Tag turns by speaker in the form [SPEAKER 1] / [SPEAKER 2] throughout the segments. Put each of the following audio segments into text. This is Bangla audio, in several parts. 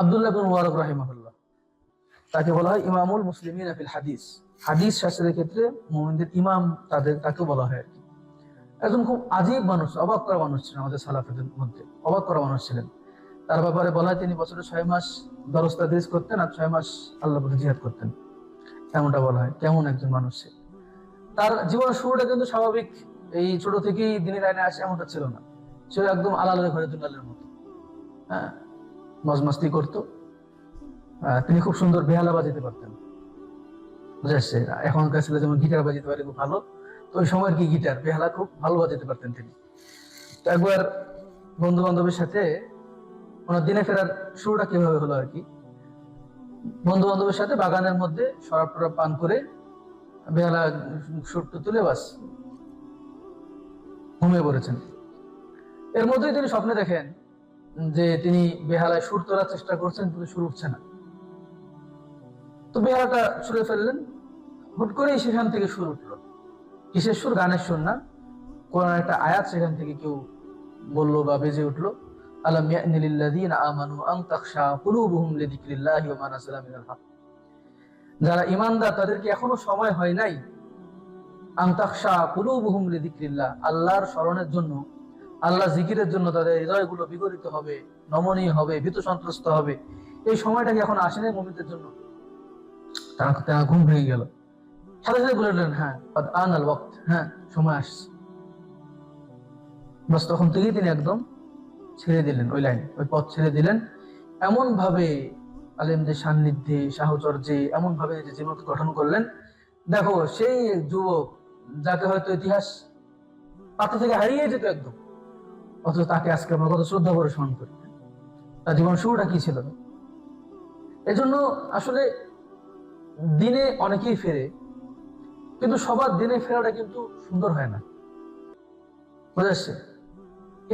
[SPEAKER 1] আব্দুল্লাহ বিন মুবারক রাহিমাহুল্লাহ। তাকে বলা হয় ইমামুল মুসলিমিন ফিল হাদিস। হাদিস শাস্ত্রের ক্ষেত্রে মুমিনদের ইমাম তাদের তাকে বলা হয় আর কি। একজন খুব আজীব মানুষ, অবাক করা মানুষ ছিলেন আমাদের সালাফেদের মধ্যে, অবাক করা মানুষ ছিলেন। তার ব্যাপারে বলা হয় তিনি বছরে ছয় মাস দরস্তা দিস করতেন আর ছয় মাস আল্লাহ জিহাদ করতেন। এমনটা বলা হয়, কেমন একজন মানুষ তার জীবনের শুরুটা কিন্তু স্বাভাবিক, এই ছোট থেকেই দিনের আইনে আসে, এমনটা ছিল না। সে একদম আলালের ঘরে দুলালের মতো। হ্যাঁ? মজ মাস্তি করতো তিনি খুব সুন্দর বেহালা বাজাতে পারতেন। বুঝাচ্ছে এখনকার ছেলে যেমন গিটার বাজাতে পারে, খুব ভালো। তো ওই সময়ের কি গিটার? বেহালা খুব ভালো বাজাতে পারতেন তিনি। তো একবার বন্ধু বান্ধবের সাথে ওনার দিনে ফেরার শুরুটা কীভাবে হলো আর কি? বন্ধু বান্ধবের সাথে বাগানের মধ্যে শরাব টরাব পান করে বেহালা সুরটু তুলে বাস ঘুমিয়ে পড়েছেন। এর মধ্যেই তিনি স্বপ্নে দেখেন যে তিনি বেহালায় সুর তোলার চেষ্টা করছেন, কিন্তু সুর উঠছে না। তো বেহালাটা সুরে ফেললেন। হুট করেই সেখান থেকে সুর উঠল। কিসের সুর? গানের সুর না। কোন একটা আয়াত সেখান থেকে কেউ বলল বা বেজে উঠল। আমানু যারা ঈমানদার তাদের কি এখনও সময় হয় নাই। আন তাখশা কুলুবুহুম লিযিকরিল্লাহ, আল্লাহর স্মরণের জন্য আল্লাহ জিকিরের জন্য তাদের হৃদয়গুলো বিগলিত হবে, নমনীয় হবে, ভীত সন্ত্রস্ত হবে। এই সময়টা কি এখন আসেনি মুমিনদের জন্য? তারা তারা ঘুম ভেঙে গেল। সাথে সাথে বলে হ্যাঁ আন আল ওয়াক্ত হ্যাঁ সময় আসছে। বাস তখন থেকেই তিনি একদম ছেড়ে দিলেন ওই লাইন, ওই পথ ছেড়ে দিলেন। এমন ভাবে আলেমদের সান্নিধ্যে, সাহচর্যে এমন ভাবে নিজের জীবন গঠন করলেন। দেখো, সেই যুবক যাকে হয়তো ইতিহাস পাতা থেকে হারিয়ে যেত একদম অথচ তাকে আজকে আমরা কত শ্রদ্ধা করে স্মরণ করি। তার জীবন শুরুটা কি ছিল? এজন্য আসলে দিনে অনেকেই ফেরে, কিন্তু সবার দিনে ফেরাটা কিন্তু সুন্দর হয় না। বোঝা যাচ্ছে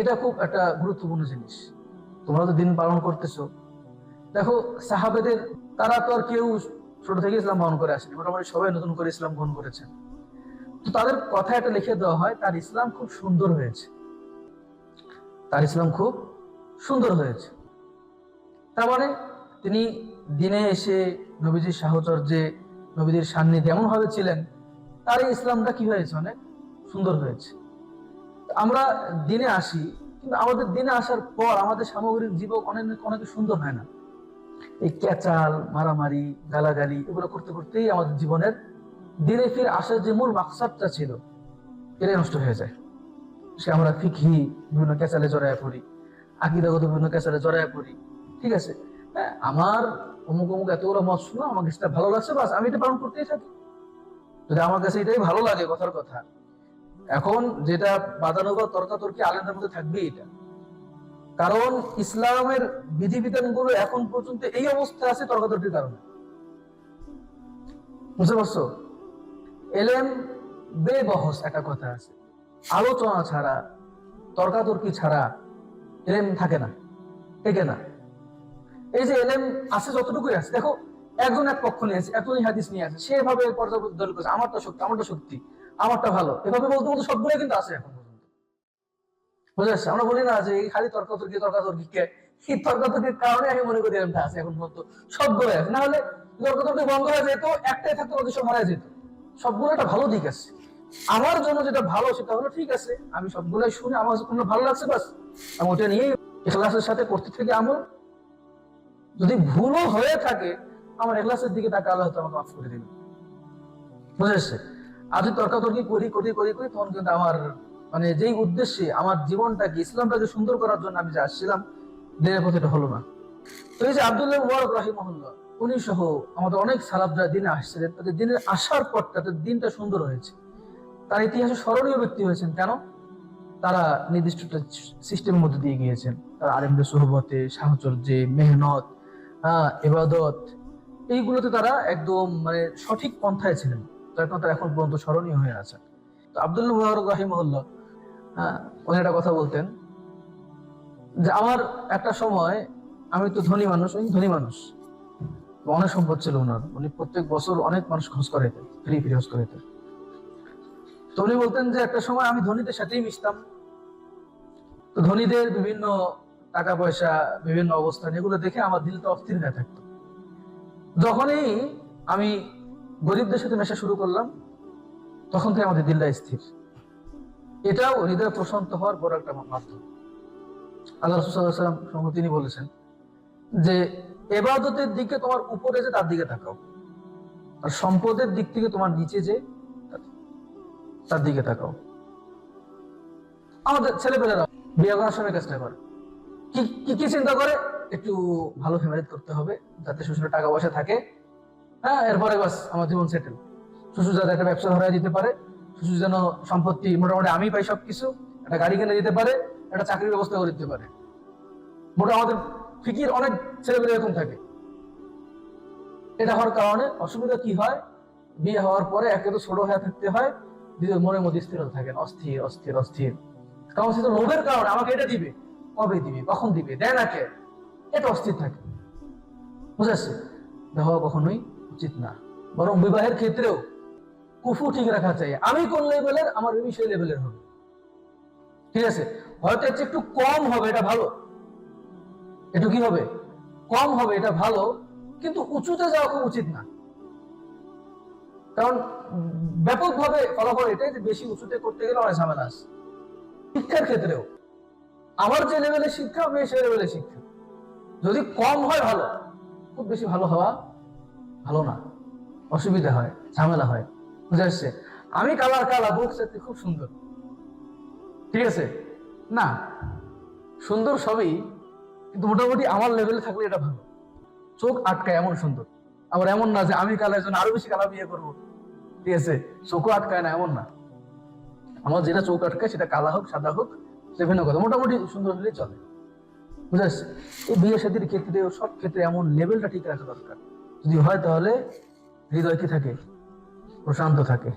[SPEAKER 1] এটা খুব একটা গুরুত্বপূর্ণ জিনিস। তোমরা তো দিন পালন করতেছো। দেখো, সাহাবেদের, তারা তো আর কেউ ছোট থেকে ইসলাম পালন করে আসেনি। মোটামুটি সবাই নতুন করে ইসলাম গ্রহণ করেছেন তো তাদের কথা একটা লিখে দেওয়া হয়, তার ইসলাম খুব সুন্দর হয়েছে। তার ইসলাম খুব সুন্দর হয়েছে। তার মানে তিনি দিনে এসে নবীজির সাহচর্যে নবীজির সান্নিধ্যে এমন ভাবে ছিলেন, তার ইসলামটা কি হয়েছে? অনেক সুন্দর হয়েছে। আমরা দিনে আসি, কিন্তু আমাদের দিনে আসার পর আমাদের সামগ্রিক জীবন অনেক অনেক সুন্দর হয় না। এই ক্যাচাল, মারামারি, গালাগালি এগুলো করতে করতেই আমাদের জীবনের দিনে ফিরে আসার যে মূল মাকসাদটা ছিল, এটাই নষ্ট হয়ে যায়। সে আমরা ফিকহি বিভিন্ন ক্যাচালে জড়ায় পড়ি আকিদাগত বিভিন্ন ক্যাচালে জড়ায় পড়ি ঠিক আছে? হ্যাঁ, আমার অমুক অমুক এতগুলো মত শুনো আমাকে সেটা ভালো লাগছে বাস আমি এটা পালন করতেই থাকি। যদি আমার কাছে এটাই ভালো লাগে কথার কথা এখন যেটা বাদানুবাদ তর্কাতর্কি আলেমদের মধ্যে থাকবে এটা। কারণ ইসলামের বিধিবিধানগুলো এখন পর্যন্ত এই অবস্থায় আছে তর্কাতর্কির কারণে। বুঝতে পারছ? এলেম বেবহস একটা কথা আছে। আলোচনা ছাড়া, তর্কাতর্কি ছাড়া এলেম থাকে না টেকে না। এই যে এলেম আছে যতটুকুই আছে। দেখো, একজন এক পক্ষ নিয়ে আছে, একজনই হাদিস নিয়ে আছে সেভাবে পর্যাপ্ত দল করেছে, আমারটা শক্তি আমারটা শক্তি আমারটা ভালো। এভাবে বলতে বলতে সবগুলো কিন্তু আছে এখন পর্যন্ত। বুঝে আসছে আমরা বলি না যে এই খালি তর্কাতর্কি তর্কাতর্কি কে? এই তর্কাতর্কির কারণে আমি মনে করি এরকমটা আছে এখন পর্যন্ত। সবগুলো আছে। না হলে তর্কাতর্কি বন্ধ হয়ে যেত, একটাই থাকতো সব হারায় যেত। সবগুলো একটা ভালো দিক আছে। আমার জন্য যেটা ভালো সেটা হলো ঠিক আছে, আমি সবগুলোই শুনে, আমার কোনো ভালো লাগছে, বাস। আমি ওটা নিয়ে এখলাসের সাথে করতে থেকে আমল। যদি ভুলও হয়ে থাকে, আমার এখলাসের দিকে তাকে আল্লাহ আমাকে মাফ করে দিবে বুঝেছে আজ তর্কাতর্কি করি করি করি করি, তখন কিন্তু আমার মানে যেই উদ্দেশ্যে আমার জীবনটাকে, ইসলামটাকে সুন্দর করার জন্য আমি যে আসছিলাম দিনের পথে এটা হলো না। তো এই যে আব্দুল্লাহ মুবারক রাহিমহল্লা উনি সহ আমাদের অনেক সালাবরা দিনে আসছিলেন, তাদের দিনের আসার পর তাদের দিনটা সুন্দর হয়েছে। তার ইতিহাসে স্মরণীয় ব্যক্তি হয়েছেন কেন? তারা নির্দিষ্ট সিস্টেমের মধ্যে দিয়ে গিয়েছেন। তারা আলেমদের সোহবতে, সাহচর্যে, মেহনত হ্যাঁ এবাদত এইগুলোতে তারা একদম মানে সঠিক পন্থায় ছিলেন। যার কারণে তারা এখন পর্যন্ত স্মরণীয় হয়ে আছে তো আব্দুল্লাহ মুবারক রাহিমহল্লা হ্যাঁ উনি একটা কথা বলতেন যে, আমার একটা সময় আমি তো ধনী মানুষ, উনি ধনী মানুষ। অনেক সম্পদ ছিল ওনার। উনি প্রত্যেক বছর অনেক মানুষ খোঁজ করে ফ্রি ফ্রি খোঁজ করে তো উনি বলতেন যে একটা সময় আমি ধনীদের সাথেই মিশতাম। তো ধনীদের বিভিন্ন টাকা পয়সা বিভিন্ন অবস্থান, এগুলো দেখে আমার দিলটা অস্থির হয়ে থাকতো। যখনই আমি গরিবদের সাথে মেশা শুরু করলাম, তখন থেকে আমাদের দিলটা স্থির। এটাও হৃদয় প্রশান্ত হওয়ার বড় একটা মাধ্যম। আল্লাহ রসুল্লাহাম তিনি বলেছেন যে, এবাদতের দিকে তোমার উপরে যে তার দিকে তাকাও। আর সম্পদের দিক থেকে তোমার নিচে যে তার দিকে তাকাও। আমাদের ছেলেপেলেরা বিয়ে করার সময় কাজটা করে। কি কি চিন্তা করে? একটু ভালো ফ্যামিলি করতে হবে, যাতে শ্বশুরের টাকা পয়সা থাকে। হ্যাঁ এরপরে বাস আমার জীবন সেটেল শ্বশুর যাতে একটা ব্যবসা ধরাই দিতে পারে, শ্বশুর যেন সম্পত্তি মোটামুটি আমি পাই সবকিছু, একটা গাড়ি কিনে দিতে পারে, একটা চাকরির ব্যবস্থা করে দিতে পারে। মোটা আমাদের ফিকির অনেক ছেলেমেয়ে এরকম থাকে। এটা হওয়ার কারণে অসুবিধা কি হয়? বিয়ে হওয়ার পরে একে তো ছোট হয়ে থাকতে হয় দ্বিতীয় মনের মধ্যে স্থিরতা থাকেন অস্থির অস্থির অস্থির। কারণ সে তো লোভের কারণে আমাকে এটা দিবে। কবে দিবে? কখন দিবে? দেয় না কে? এটা অস্থির থাকে। বুঝাচ্ছে দেওয়া কখনোই উচিত না। বরং বিবাহের ক্ষেত্রেও কুফু ঠিক রাখা চাই। আমি কোন লেভেলের? আমার বিবি সেই লেভেলের হবে। ঠিক আছে? হয়তো এর একটু কম হবে, এটা ভালো। একটু কি হবে? কম হবে, এটা ভালো। কিন্তু উঁচুতে যাওয়া খুব উচিত না। কারণ ব্যাপকভাবে ফলাফল এটাই যে বেশি উঁচুতে করতে গেলে অনেক ঝামেলা আছে। শিক্ষার ক্ষেত্রেও। আমার যে লেভেলের শিক্ষা মেয়ে সেই লেভেলের শিক্ষা। যদি কম হয় ভালো, খুব বেশি ভালো হওয়া ভালো না। অসুবিধা হয়, ঝামেলা হয়। বুঝা যাচ্ছে? আমি কালার কালা বুক সাথে খুব সুন্দর। ঠিক আছে? না, সুন্দর সবই, কিন্তু মোটামুটি আমার লেভেলে থাকলে এটা ভালো। চোখ আটকায় এমন সুন্দর। আবার এমন না যে আমি কালার জন্য আরও বেশি কালা বিয়ে করব। ঠিক আছে? চোখও আটকায় না, এমন না। আমার যেটা চোখ আটকায় সেটা কালা হোক, সাদা হোক, সে ভিন্ন কথা। মোটামুটি সুন্দর হলেই চলে। বুঝা এই বিয়ে সাথীর ক্ষেত্রে সব ক্ষেত্রে এমন লেভেলটা ঠিক রাখা দরকার। যদি হয় তাহলে হৃদয় কি থাকে? প্রশান্ত থাকে।